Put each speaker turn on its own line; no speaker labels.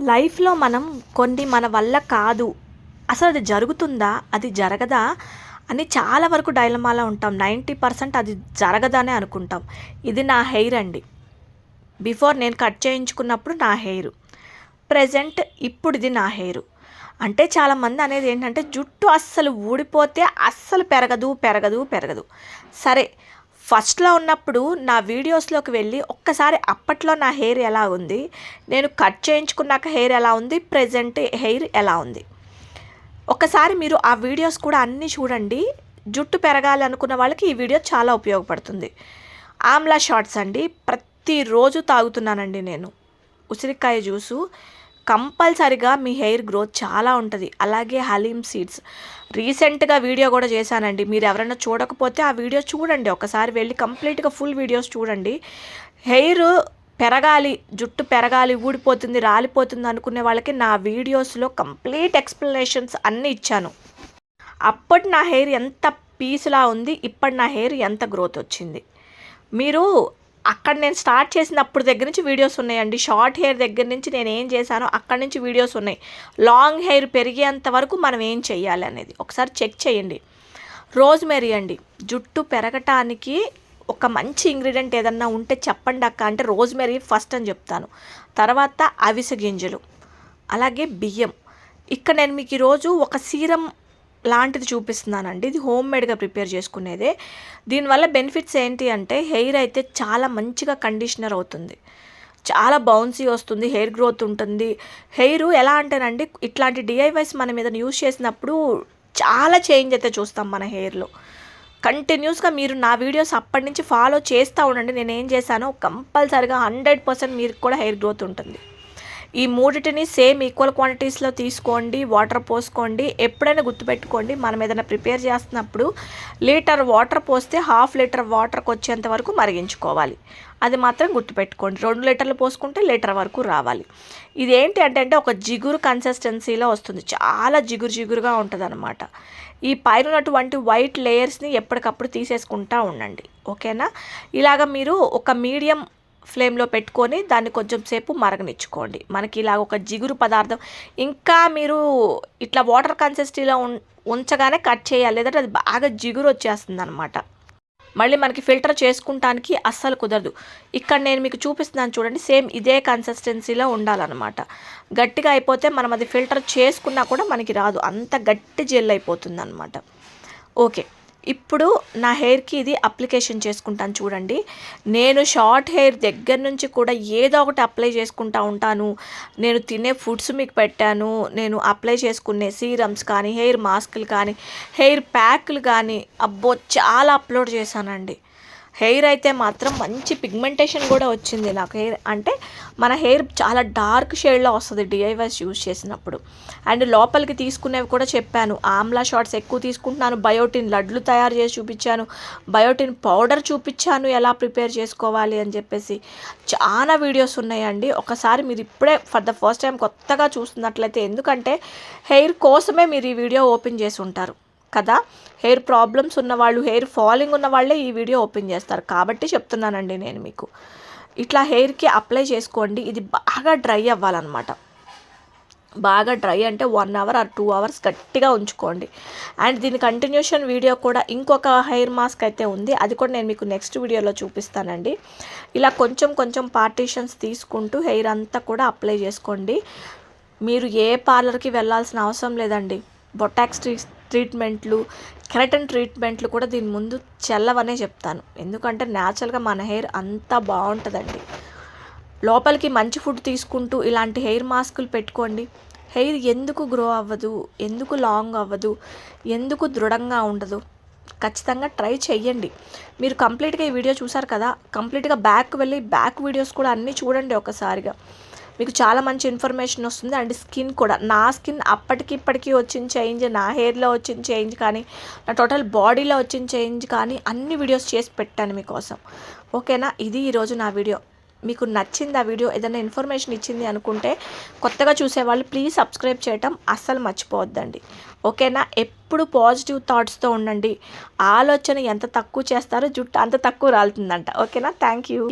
లైఫ్లో మనం కొన్ని మన వల్ల కాదు. అసలు అది జరుగుతుందా? అది జరగదా? అని చాలా వరకు డైలమాలో ఉంటాం. నైంటీ పర్సెంట్ అది జరగదనే అనుకుంటాం. ఇది నా హెయిర్ అండి. బిఫోర్ నేను కట్ చేయించుకున్నప్పుడు నా హెయిర్. ప్రజెంట్ ఇప్పుడు ఇది నా హెయిర్. అంటే చాలామంది అనేది ఏంటంటే జుట్టు అస్సలు ఊడిపోతే అస్సలు పెరగదు పెరగదు పెరగదు. సరే ఫస్ట్లో ఉన్నప్పుడు నా వీడియోస్లోకి వెళ్ళి ఒక్కసారి అప్పట్లో నా హెయిర్ ఎలా ఉంది నేను కట్ చేయించుకున్నాక హెయిర్ ఎలా ఉంది ప్రజెంట్ హెయిర్ ఎలా ఉంది. ఒకసారి మీరు ఆ వీడియోస్ కూడా అన్నీ చూడండి. జుట్టు పెరగాలి అనుకున్న వాళ్ళకి ఈ వీడియో చాలా ఉపయోగపడుతుంది. ఆమ్లా షార్ట్స్ అండి. ప్రతిరోజు తాగుతున్నానండి నేను. ఉసిరికాయ జ్యూసు కంపల్సరిగా మీ హెయిర్ గ్రోత్ చాలా ఉంటుంది. అలాగే హలీమ్ సీడ్స్. రీసెంట్గా వీడియో కూడా చేశానండి. మీరు ఎవరైనా చూడకపోతే ఆ వీడియో చూడండి. ఒకసారి వెళ్ళి కంప్లీట్గా ఫుల్ వీడియోస్ చూడండి. హెయిర్ పెరగాలి జుట్టు పెరగాలి ఊడిపోతుంది రాలిపోతుంది అనుకునే వాళ్ళకి నా వీడియోస్లో కంప్లీట్ ఎక్స్ప్లెనేషన్స్ అన్నీ ఇచ్చాను. అప్పటి నా హెయిర్ ఎంత పీస్లా ఉంది ఇప్పటి నా హెయిర్ ఎంత గ్రోత్ వచ్చింది. మీరు అక్కడ నేను స్టార్ట్ చేసినప్పుడు దగ్గర నుంచి వీడియోస్ ఉన్నాయండి. షార్ట్ హెయిర్ దగ్గర నుంచి నేను ఏం చేశానో అక్కడ నుంచి వీడియోస్ ఉన్నాయి. లాంగ్ హెయిర్ పెరిగేంత వరకు మనం ఏం చెయ్యాలి అనేది ఒకసారి చెక్ చేయండి. రోజ్మెరీ అండి. జుట్టు పెరగటానికి ఒక మంచి ఇంగ్రీడియంట్ ఏదన్నా ఉంటే చెప్పండి అక్క. అంటే రోజ్మెరీ ఫస్ట్ అని చెప్తాను. తర్వాత అవిసె గింజలు. అలాగే బియ్యం. ఇక్కడ నేను మీకు ఈరోజు ఒక సీరం లాంటిది చూపిస్తున్నానండి. ఇది హోమ్ మేడ్గా ప్రిపేర్ చేసుకునేదే. దీనివల్ల బెనిఫిట్స్ ఏంటి అంటే హెయిర్ అయితే చాలా మంచిగా కండిషనర్ అవుతుంది. చాలా బౌన్సీ వస్తుంది హెయిర్ గ్రోత్ ఉంటుంది. హెయిర్ ఎలా అంటేనండి ఇట్లాంటి డిఐవైస్ మన మీద యూస్ చేసినప్పుడు చాలా చేంజ్ అయితే చూస్తాం మన హెయిర్లో. కంటిన్యూస్గా మీరు నా వీడియోస్ అప్పటి నుంచి ఫాలో చేస్తూ ఉండండి. నేను ఏం చేశానో కంపల్సరిగా హండ్రెడ్ పర్సెంట్ మీరు కూడా హెయిర్ గ్రోత్ ఉంటుంది. ఈ మూడిటిని సేమ్ ఈక్వల్ క్వాంటిటీస్లో తీసుకోండి వాటర్ పోసుకోండి ఎప్పుడైనా గుర్తుపెట్టుకోండి మనం ఏదైనా ప్రిపేర్ చేస్తున్నప్పుడు లీటర్ వాటర్ పోస్తే హాఫ్ లీటర్ వాటర్కి వచ్చేంత వరకు మరిగించుకోవాలి. అది మాత్రం గుర్తుపెట్టుకోండి. రెండు లీటర్లు పోసుకుంటే లీటర్ వరకు రావాలి. ఇది ఏంటి అంటే అంటే ఒక జిగురు కన్సిస్టెన్సీలో వస్తుంది. చాలా జిగురు జిగురుగా ఉంటుంది అనమాట ఈ పైన ఉన్నటువంటి వైట్ లేయర్స్ని ఎప్పటికప్పుడు తీసేసుకుంటా ఉండండి. ఓకేనా? ఇలాగ మీరు ఒక మీడియం ఫ్లేమ్లో పెట్టుకొని దాన్ని కొంచెం సేపు మరగనిచ్చుకోండి. మనకి ఇలా ఒక జిగురు పదార్థం. ఇంకా మీరు ఇట్లా వాటర్ కన్సిస్టెన్సీలో ఉంచగానే కట్ చేయాలి. లేదంటే అది బాగా జిగురు వచ్చేస్తుంది అనమాట మళ్ళీ మనకి ఫిల్టర్ చేసుకుంటానికి అస్సలు కుదరదు. ఇక్కడ నేను మీకు చూపిస్తున్నాను చూడండి. సేమ్ ఇదే కన్సిస్టెన్సీలో ఉండాలన్నమాట. గట్టిగా అయిపోతే మనం అది ఫిల్టర్ చేసుకున్నా కూడా మనకి రాదు. అంత గట్టి జెల్ అయిపోతుంది అనమాట ఓకే. ఇప్పుడు నా హెయిర్కి ఇది అప్లికేషన్ చేసుకుంటాను చూడండి. నేను షార్ట్ హెయిర్ దగ్గర నుంచి కూడా ఏదో ఒకటి అప్లై చేసుకుంటా ఉంటాను. నేను తినే ఫుడ్స్ మీకు పెట్టాను. నేను అప్లై చేసుకునే సీరమ్స్ కానీ హెయిర్ మాస్కులు కానీ హెయిర్ ప్యాక్లు కానీ అబ్బో చాలా అప్లోడ్ చేశానండి. హెయిర్ అయితే మాత్రం మంచి పిగ్మెంటేషన్ కూడా వచ్చింది నాకు. హెయిర్ అంటే మన హెయిర్ చాలా డార్క్ షేడ్లో వస్తుంది డిఐవైస్ యూజ్ చేసినప్పుడు. అండ్ లోపలికి తీసుకునేవి కూడా చెప్పాను. ఆమ్లా షార్ట్స్ ఎక్కువ తీసుకుంటున్నాను. బయోటిన్ లడ్లు తయారు చేసి చూపించాను. బయోటిన్ పౌడర్ చూపించాను ఎలా ప్రిపేర్ చేసుకోవాలి అని చెప్పేసి. చాలా వీడియోస్ ఉన్నాయండి. ఒకసారి మీరు ఇప్పుడే ఫర్ ద ఫస్ట్ టైం కొత్తగా చూస్తున్నట్లయితే ఎందుకంటే హెయిర్ కోసమే మీరు ఈ వీడియో ఓపెన్ చేసి ఉంటారు. కదా? హెయిర్ ప్రాబ్లమ్స్ ఉన్నవాళ్ళు హెయిర్ ఫాలింగ్ ఉన్న వాళ్ళే ఈ వీడియో ఓపెన్ చేస్తారు. కాబట్టి చెప్తున్నానండి నేను మీకు. ఇట్లా హెయిర్కి అప్లై చేసుకోండి. ఇది బాగా డ్రై అవ్వాలన్నమాట. బాగా డ్రై అంటే one hour or two hours గట్టిగా ఉంచుకోండి. అండ్ దీని కంటిన్యూషన్ వీడియో కూడా ఇంకొక హెయిర్ మాస్క్ అయితే ఉంది. అది కూడా నేను మీకు నెక్స్ట్ వీడియోలో చూపిస్తానండి. ఇలా కొంచెం కొంచెం పార్టీషన్స్ తీసుకుంటూ హెయిర్ అంతా కూడా అప్లై చేసుకోండి. మీరు ఏ పార్లర్కి వెళ్ళాల్సిన అవసరం లేదండి. బొటాక్స్ ట్రీట్మెంట్లు కెరటన్ ట్రీట్మెంట్లు కూడా దీని ముందు చెల్లవనే చెప్తాను. ఎందుకంటే న్యాచురల్గా మన హెయిర్ అంతా బాగుంటుందండి. లోపలికి మంచి ఫుడ్ తీసుకుంటూ ఇలాంటి హెయిర్ మాస్కులు పెట్టుకోండి. హెయిర్ ఎందుకు గ్రో అవ్వదు? ఎందుకు లాంగ్ అవ్వదు? ఎందుకు దృఢంగా ఉండదు? ఖచ్చితంగా ట్రై చేయండి మీరు కంప్లీట్గా ఈ వీడియో చూసారు కదా? కంప్లీట్గా బ్యాక్ వెళ్ళి బ్యాక్ వీడియోస్ కూడా అన్నీ చూడండి ఒకసారిగా. మీకు చాలా మంచి ఇన్ఫర్మేషన్ వస్తుంది. అండ్ స్కిన్ కూడా. నా స్కిన్ అప్పటికి ఇప్పటికీ వచ్చిన చేంజ్ నా హెయిర్లో వచ్చిన చేంజ్ కానీ నా టోటల్ బాడీలో వచ్చిన చేంజ్ కానీ అన్ని వీడియోస్ చేసి పెట్టాను మీకోసం. ఓకేనా ఇది ఈరోజు నా వీడియో మీకు నచ్చింది ఆ వీడియో ఏదైనా ఇన్ఫర్మేషన్ ఇచ్చింది అనుకుంటే కొత్తగా చూసేవాళ్ళు ప్లీజ్ సబ్స్క్రైబ్ చేయటం అస్సలు మర్చిపోవద్దండి. ఓకేనా ఎప్పుడు పాజిటివ్ థాట్స్తో ఉండండి. ఆలోచన ఎంత తక్కువ చేస్తారో జుట్టు అంత తక్కువ రాలుతుందంట. ఓకేనా థ్యాంక్ యూ